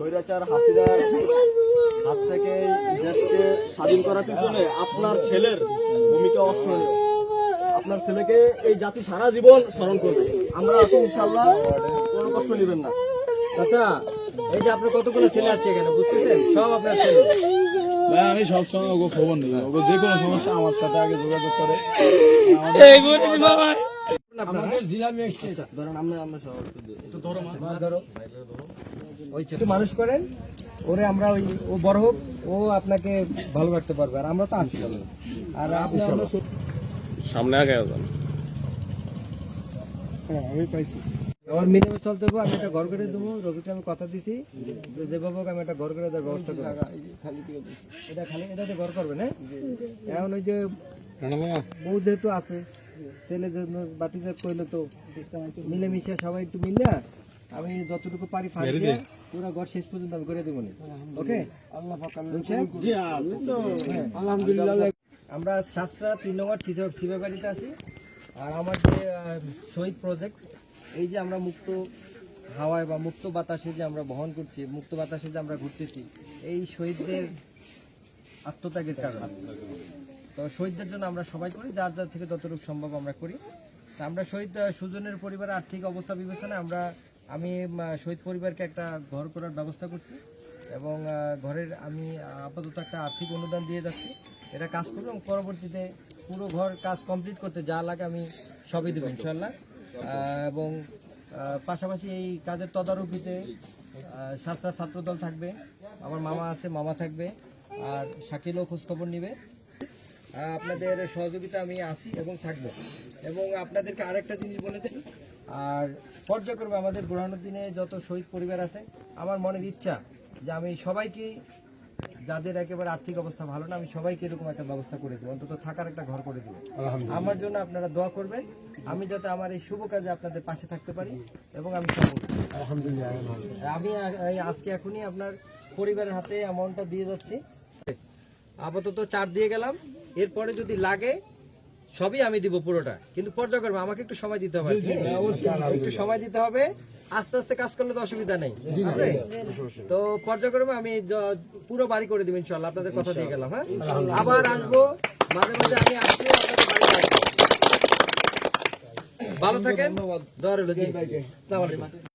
স্বৈরাচার হাসিনার হাত থেকে দেশকে স্বাধীন করার পিছনে আপনার ছেলের ভূমিকা অস্মরণীয়। আপনার ছেলেকে এই জাতি সারা জীবন স্মরণ করবে। আমরা আছি ইনশাল্লাহ কোনো কষ্ট নেবেন না। আচ্ছা এই যে আপনার কতগুলো ছেলে আছে এখানে বুঝতেছেন? সব আপনার ছেলে। ভাই আমি সবসময় ওকে খবর নিই। ওকে যে কোনো সমস্যা আমার সাথে আগে যোগাযোগ করে। আমাদের জেলা ম্যাজিস্ট্রেট ধরেন আমরা আমরা সব একটু দিই। একটু ধরো। ওই ছোট মানুষ করেন ওরে আমরা ওই ও বড় হোক ও আপনাকে ভালো রাখতে পারবে আর আমরা তো আছি। আর আপনি সামনে আগে হ্যাঁ আমি পাইছি। আমার মিনিমাম চলতে হবে আমি একটা ঘর করে দেবো রবিকে আমি কথা দিছি। যে হোক আমি একটা ঘর করে দেওয়ার ব্যবস্থা করব। এটা খালি এটাতে ঘর করবে না এখন ওই যে বউ যেহেতু আছে ছেলে জন্য বাতিজা করলে তো মিলেমিশে সবাই একটু মিলে আমি যতটুকু পারি ফাঁড়ি দিয়ে পুরো ঘর শেষ পর্যন্ত আমি করে দেবো ওকে? আল্লাহ আলহামদুলিল্লাহ। আমরা সাতটা তিন নম্বর শিবে বাড়িতে আছি। আর আমার যে শহীদ প্রজেক্ট এই যে আমরা মুক্ত হাওয়ায় বা মুক্ত বাতাসে যে আমরা বহন করছি মুক্ত বাতাসে যে আমরা ঘুরতেছি এই শহীদদের আত্মত্যাগের কারণে। তো শহীদদের জন্য আমরা সবাই করি যার যার থেকে যতটুকু সম্ভব আমরা করি। তা আমরা শহীদ সুজনের পরিবারের আর্থিক অবস্থা বিবেচনায় আমরা আমি শহীদ পরিবারকে একটা ঘর করার ব্যবস্থা করছি এবং ঘরের আমি আপাতত একটা আর্থিক অনুদান দিয়ে যাচ্ছি। এটা কাজ করব এবং পরবর্তীতে পুরো ঘর কাজ কমপ্লিট করতে যা লাগে আমি সবই দেবো ইনশাল্লাহ এবং পাশাপাশি এই কাজের তদারকিতে সাতটা ছাত্রদল থাকবে। আমার মামা আছে, মামা থাকবে, আর শাকিলও খোঁজখবর নিবে। আপনাদের সহযোগিতা আমি আছি এবং থাকব। এবং আপনাদেরকে আরেকটা জিনিস বলে দিই আর পর্যায়ক্রমে আমাদের দিনে যত শহীদ পরিবার আছে আমার মনের ইচ্ছা যে আমি সবাইকে যাদের একেবারে আর্থিক অবস্থা ভালো না আমি সবাইকে এরকম একটা ব্যবস্থা করে দেবো অন্তত থাকার একটা ঘর করে দেবো। আমার জন্য আপনারা দোয়া করবেন আমি যাতে আমার এই শুভ কাজে আপনাদের পাশে থাকতে পারি এবং আমি আমি এই আজকে এখনই আপনার পরিবারের হাতে অ্যামাউন্টটা দিয়ে যাচ্ছি। আপাতত চার দিয়ে গেলাম এরপরে যদি লাগে সবই আমি দিব পুরোটা। কিন্তু পর্যায়ক্রমে আমাকে একটু সময় দিতে হবে। একটু সময় দিতে হবে। আস্তে আস্তে কাজ করলে তো অসুবিধা নেই? তো পর্যায়ক্রমে আমি পুরো বাড়ি করে দিব ইনশাল্লাহ। আপনাদের কথা দিয়ে গেলাম হ্যাঁ? আবার আসব। মাঝে মাঝে আমি আসব আপনাদের ভালো থাকেন। আলাইকুম।